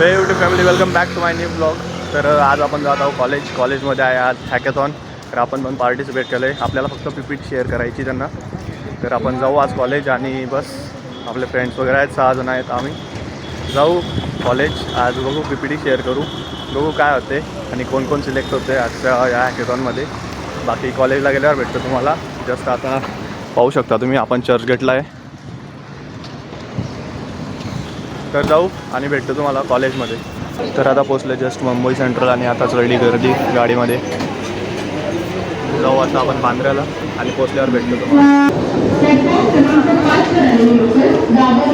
Hey YouTube family welcome back to my new blog तर आज आपण जात आहोत कॉलेज कॉलेजमध्ये आहे आज हॅकेथॉन तर आपण पण पार्टिसिपेट केलं आहे आपल्याला फक्त पिपीट शेअर करायची त्यांना. तर आपण जाऊ आज कॉलेज आणि बस आपले फ्रेंड्स वगैरे आहेत सहा जण आहेत आम्ही. जाऊ कॉलेज आज बघू पी पी शेअर करू. बघू काय होते आणि कोण कोण सिलेक्ट होते आजच्या या हॅकेथॉनमध्ये बाकी कॉलेजला गेल्यावर भेटतो तुम्हाला. जस्ट आता पाहू शकता तुम्ही. आपण चर्चगेटला आहे. तर जाऊ आणि भेटतो तुम्हाला कॉलेजमध्ये. तर आता पोचले जस्ट मुंबई सेंट्रल आणि आता चढली गर्दी गाडीमध्ये. जाऊ आता आपण बांद्र्याला आणि पोचल्यावर भेटतो तुम्हाला.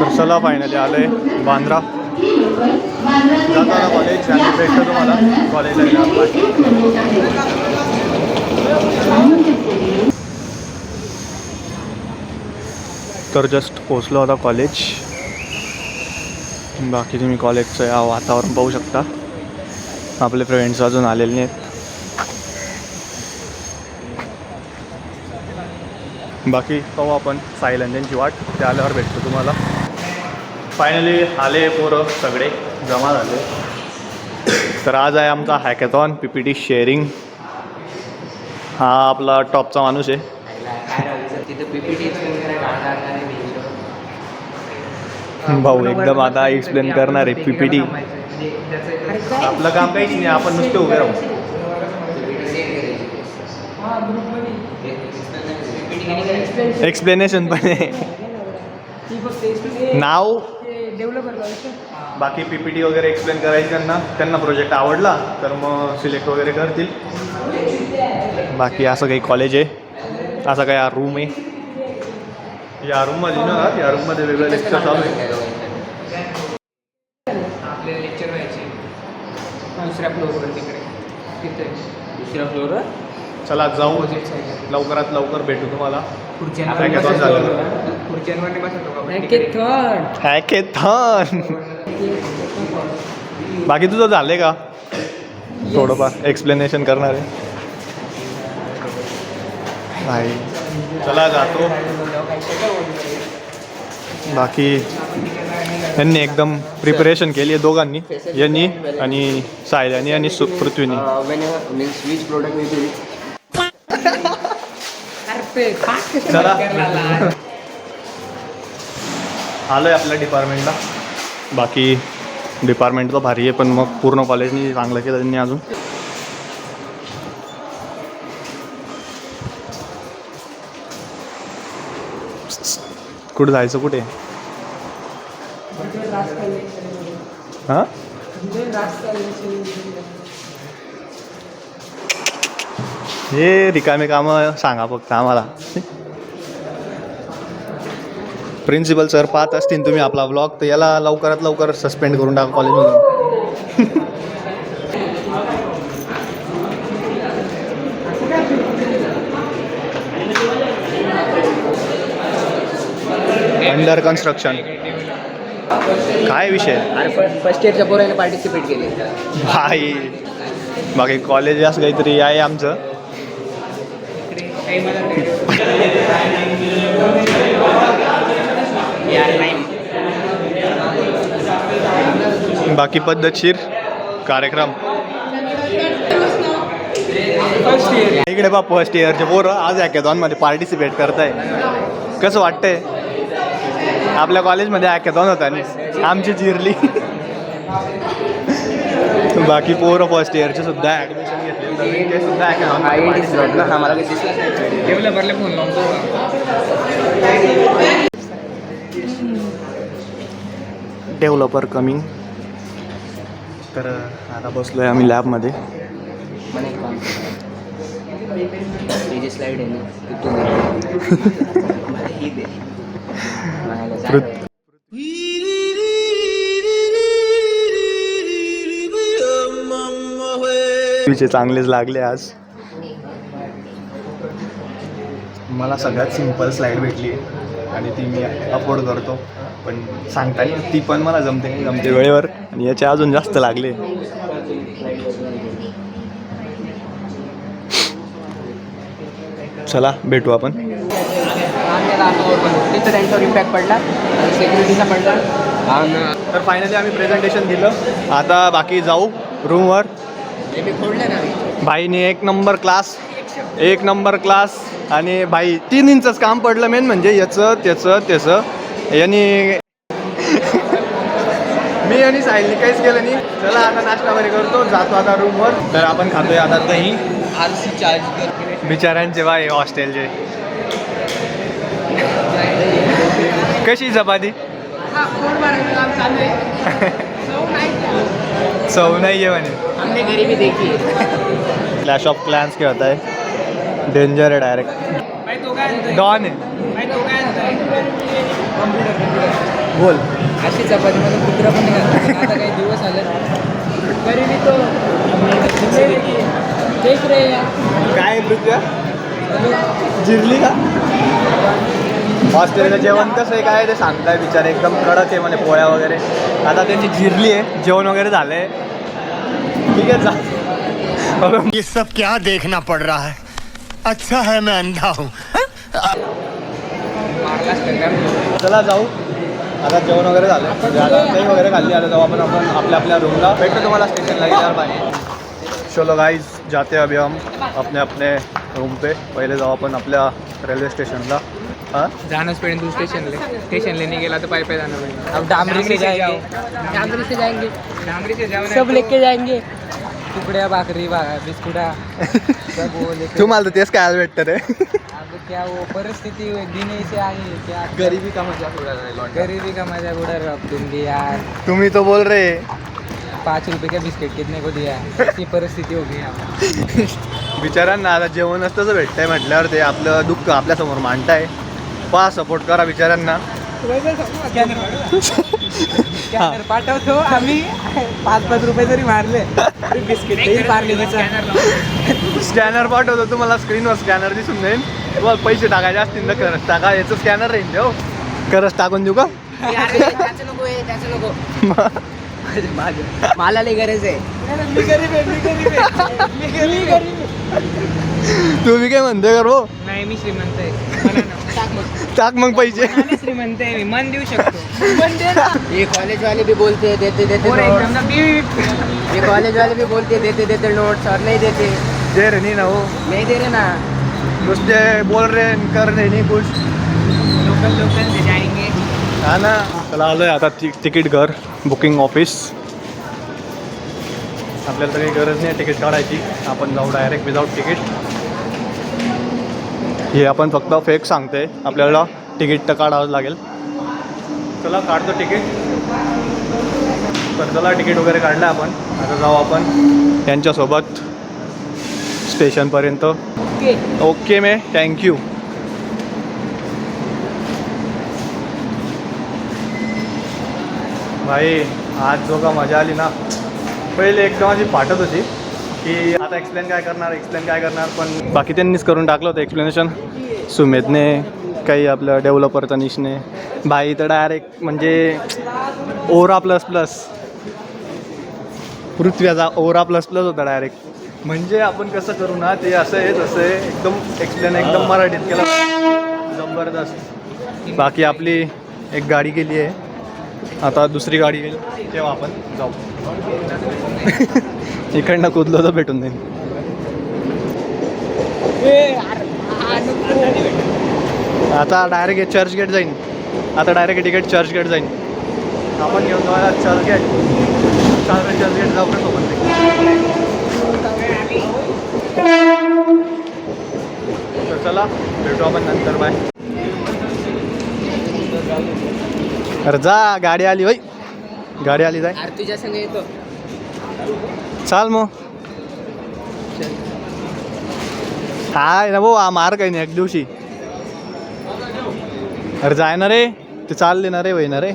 तर चला फायनली आहे बांद्रा. जाताना आता कॉलेज आणि भेटतो तुम्हाला. कॉलेजला तर जस्ट पोचलो आता कॉलेज बाकी तुम्ही कॉलेजचं या वातावरण पाहू शकता. आपले फ्रेंड्स अजून आलेले नाहीत. बाकी पाहू आपण साईलंजनची वाट. ते आल्यावर भेटतो तुम्हाला. फायनली आले पोरं सगळे. जमा झाले. तर आज आहे आमचा hackathon P P T sharing हा आपला टॉपचा माणूस आहे तिथं पीपीटी एक्सप्लेन करायला भाऊ एकदम आता एक्सप्लेन करणार आहे पी पी टी आपलं काम काहीच नाही आपण नुसते उभे राहू. एक्सप्लेनेशन पण आहे. नाव? बाकी पी पी टी वगैरे एक्सप्लेन करायची त्यांना. त्यांना प्रोजेक्ट आवडला तर मग सिलेक्ट वगैरे करतील. बाकी असं काही कॉलेज आहे. असा काही रूम आहे. या रूममध्ये ना या रूममध्ये वेगळं लेक्चर चालू आहे. आपले लेक्चर व्हायचे. दुसऱ्या फ्लोअरवर तिकडे. तिथे. दुसऱ्या फ्लोअरवर चला जाऊ. लवकरात लवकर भेटू तुम्हाला. झालं. बाकी तुझं झालंय का? थोडंफार एक्सप्लेनेशन करणार. आहे नाही चला जातो. बाकी यांनी एकदम प्रिपरेशन केली आहे दोघांनी यांनी आणि सायल्यानी आणि पृथ्वीनी. Will be? चला. आलोय आपल्या डिपार्टमेंटला बाकी डिपार्टमेंट तर भारी आहे पण मग पूर्ण कॉलेजनी चांगलं केलं त्यांनी अजून. कुठं जायचं कुठे? हां? हे रिकामे कामं सांगा फक्त आम्हाला. प्रिन्सिपल सर पाहत असतील तुम्ही आपला ब्लॉग तर याला लवकरात लवकर सस्पेंड करून टाका कॉलेजमधून अंडर कन्स्ट्रक्शन काय विषय? अरे फर्स्ट इयरच्या पोराने पार्टिसिपेट केले. भाई बाकी कॉलेज असं काहीतरी आहे आमचं. बाकी पद्धतशीर कार्यक्रम. इकडे बा फर्स्ट इयरचे पोरं आज हॅकेथॉनमध्ये पार्टिसिपेट करताय. कसं वाटतंय? आपल्या कॉलेजमध्ये हॅकेथॉन होता आणि आमची चिरली बाकी पोरं फर्स्ट इयरचे सुद्धा ॲडमिशन घेतले. ते सुद्धा मध्ये आम्हाला डेव्हलपरला फोन डेव्हलपर कमिंग तर आता बसलो आहे आम्ही लॅबमध्ये ही स्लाईड आहे ना ती चांगलेच लागले आज. मला सगळ्यात सिंपल स्लाईड भेटली आणि ती मी अफोर्ड करतो. पण सांगता येईल ती पण मला जमते जमते वेळेवर आणि याचे अजून जास्त लागले. चला भेटू आपण. आता पण. तिथं त्यांच्यावर इम्पॅक्ट पडला. सिक्युरिटीचा पडला ना तर फायनली आम्ही प्रेझेंटेशन दिलं. आता बाकी जाऊ रूमवर हे मी फोडलं ना भाईने एक नंबर क्लास एक नंबर क्लास आणि भाई तीन इंचच काम पडलं मेन म्हणजे याचं त्याचं त्याचं. यांनी मी आणि साहिलनी काहीच केलं नाही. चला आता नाश्ता वगैरे करतो. जातो आता रूमवर तर आपण खातोय आता दही. आर सी चार्ज कर. बिचाऱ्यांचे बाय हॉस्टेलचे कशी चपाती? चव नाही आहे म्हणे. क्लॅश ऑफ क्लॅन्स खेळत आहे. डेंजर आहे डायरेक्ट डॉन आणतोय बोल. अशी चपाती मला कुत्रा पण नाही. आता काही दिवस आले. गरीबी तो देख रे. काय पृथ्व्या जिरली का? हॉस्टेलचं जेवण कसं आहे काय ते सांगताय बिचार. एकदम कडक आहे म्हणे पोळ्या वगैरे. आता त्यांची जिरली आहे जेवण वगैरे झालंय. ठीक आहे जा ये सब क्या देखना पड़ रहा है। अच्छा है मैं अंधा हूँ। चला जाऊ. आता जेवण वगैरे झालं दही वगैरे खाल्ली. आता जाऊ आपण आपण आपल्या आपल्या रूमला. भेटतो तुम्हाला स्टेशनला गेल्यावर पाहिजे चलो गाइज जाते अभी हम अपने अपने रूम पे. पहिले जाऊ आपण आपल्या रेल्वे स्टेशनला हां? जानाच पडेल तू स्टेशनला स्टेशनला नहीं गेला तर पाय पाय जाना पडेल. अब डामरी से जाएंगे डांगरी से जाएंगे डामरी से जाओ सब लेके जाएंगे टुकड्या भाकरी भा- बिस्कुटा. सब वो लेके तू मला तर तेच काय भेटतं रे? अब क्या वो परिस्थिति दिन ऐसे आई है क्या गरीबी का मजा गरीबी का मजा उड़ा रख दूंगी यार. तुम्ही तो बोल रहे पाँच रुपए का बिस्किट कितने को दिया? है ऐसी परिस्थिति हो गई यहाँ बिचारांना आता जेवण असतं भेटतंय म्हटल्यावर ते आपलं दुःख आपल्यासमोर मांडताय. पहा सपोर्ट करा बिचारांना स्कॅनर पाठवतो. आम्ही पाच पाच रुपये जरी मारले तरी बिस्किट तेही पारले स्कॅनर पाठवतो तुम्हाला स्क्रीनवर स्कॅनर दिसून जाईल. तुम्हाला पैसे टाकायचे असतील तर करत टाका याचं स्कॅनर राहील ते हो. करत टाकून देऊ का? मला लई गरज आहे. मी गरीब आहे मी गरीब आहे. मी गरीब आहे. तुम्ही काय म्हणते कर हो नाही मी श्रीमंत आहे. ना. टाक मग पैसे. श्रीमंत आहे मी मन देऊ शकतो. ये कॉलेज वाले भी बोलते हैं देते देते और नोट्स एकदम ना ये कॉलेज वाले भी बोलते हैं देते देते नोट्स और नहीं देते. दे रे नहीं ना हो. नहीं दे रहे ना. नुसते बोल रहे न कर रहे नाही कुछ. लोकल लोकल से जाएंगे हा ना. चला आलोय आता ति तिकीट घर बुकिंग ऑफिस आपल्याला तर काही गरज नाही तिकीट काढायची. आपण जाऊ डायरेक्ट विदाऊट तिकीट हे आपण फक्त फेक सांगते आपल्याला तिकीट तर काढावंच लागेल. चला काढतो तिकीट. तर चला तिकीट वगैरे काढलं आपण. आता जाऊ आपण त्यांच्यासोबत स्टेशनपर्यंत ओके. ओके मे. थँक्यू भाई आज जो का मजा आली ना. पहिले एकदम माझी फाटत होती. की आता एक्सप्लेन काय करणार एक्सप्लेन काय करणार पण बाकी त्यांनीच करून टाकलं होतं एक्सप्लेनेशन सुमेधने काही आपलं डेव्हलपर निशने. भाई तर डायरेक्ट म्हणजे ओरा प्लस प्लस पृथ्व्याचा ओरा प्लस प्लस होता डायरेक्ट म्हणजे आपण कसं करू ना ते असं आहे तसं आहे एकदम एक्सप्लेन एकदम मराठीत केलं. जबरदस्त. बाकी आपली एक गाडी गेली आहे. आता दुसरी गाडी येईल तेव्हा आपण जाऊ. इकडनं कुदलो तर भेटून जाईल. आता डायरेक्ट चर्च गेट जाईन. आता डायरेक्ट तिकीट चर्च गेट जाईन. आपण घेऊन जाऊया चर्च गेट. चर्च गेट जाऊ सोबत. तर चला भेटू आपण नंतर बाय. अरे जा गाडी आली होय. गाडी आली जाय. तुझ्या संग येतो. चाल मग. हाय ना भाऊ हा मार काही नाही एक दिवशी. अरे जाय ना रे ते चालले ना रे वय ना रे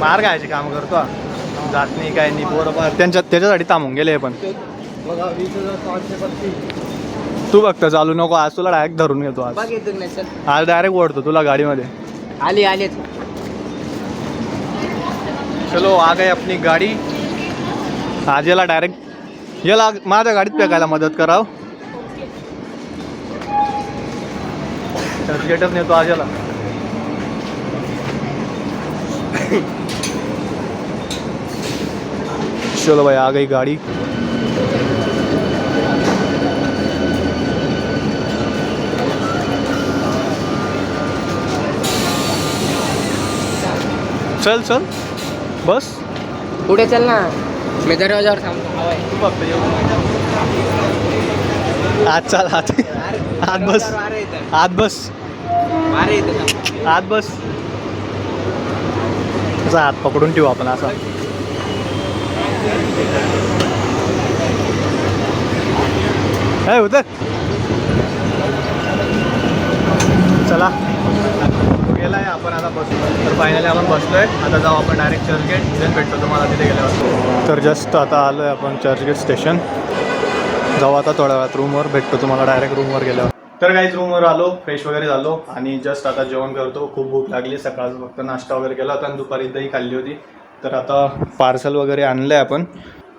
मार घ्यायचे काम करतो. हा. जात नाही काय नाही बरोबर त्यांच्या त्याच्यासाठी थांबून गेले पण. तू बघता चालू नको आज तुला डायरेक्ट धरून घेतो आज. बघ आज डायरेक्ट ओढतो तुला गाडीमध्ये. आली आली चलो आ गए अपनी गाडी. आज याला डायरेक्ट याला माझ्या गाडीत फेकायला मदत कराव. चर्चगेटच नेतो आज याला. चलो भाई आ गई गाड़ी. चल चल. बस. पुढे चल ना. मी दरवाजावर थांबतो. आत चाल आत. आत बस. आत बस. आत बस. असा हात पकडून ठेवू आपण असा. काय होत चला. गेलाय आपण आता बसलो तर फायनली आपण बसलोय. आता जाऊ आपण डायरेक्ट चर्चगेट देन भेटतो तुम्हाला तिथे गेल्यावर. तर जस्ट आता आलोय आपण चर्चगेट स्टेशन जाऊ आता थोड्या वेळात रूमवर भेटतो तुम्हाला डायरेक्ट रूमवर गेल्यावर. तर काहीच रूमवर आलो. फ्रेश वगैरे झालो. आणि जस्ट आता जेवण करतो. खूप भूक लागली. सकाळचं फक्त नाश्ता वगैरे केला होता आणि दुपारी दही खाल्ली होती. तर आता पार्सल वगैरे आणलं आहे आपण.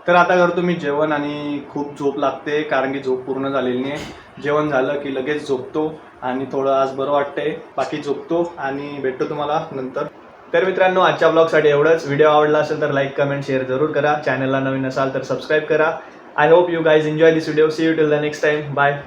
तर आता करतो मी जेवण आणि खूप झोप लागते कारण की झोप पूर्ण झालेली नाही. जेवण झालं की लगेच झोपतो. आणि थोडं आज बरं वाटतंय. बाकी झोपतो आणि भेटतो तुम्हाला नंतर. तर मित्रांनो आजच्या ब्लॉगसाठी एवढंच. व्हिडिओ आवडला असेल तर लाईक कमेंट शेअर जरूर करा. चॅनलला नवीन असाल तर सबस्क्राईब करा. I hope you guys enjoy this video see you till the next time bye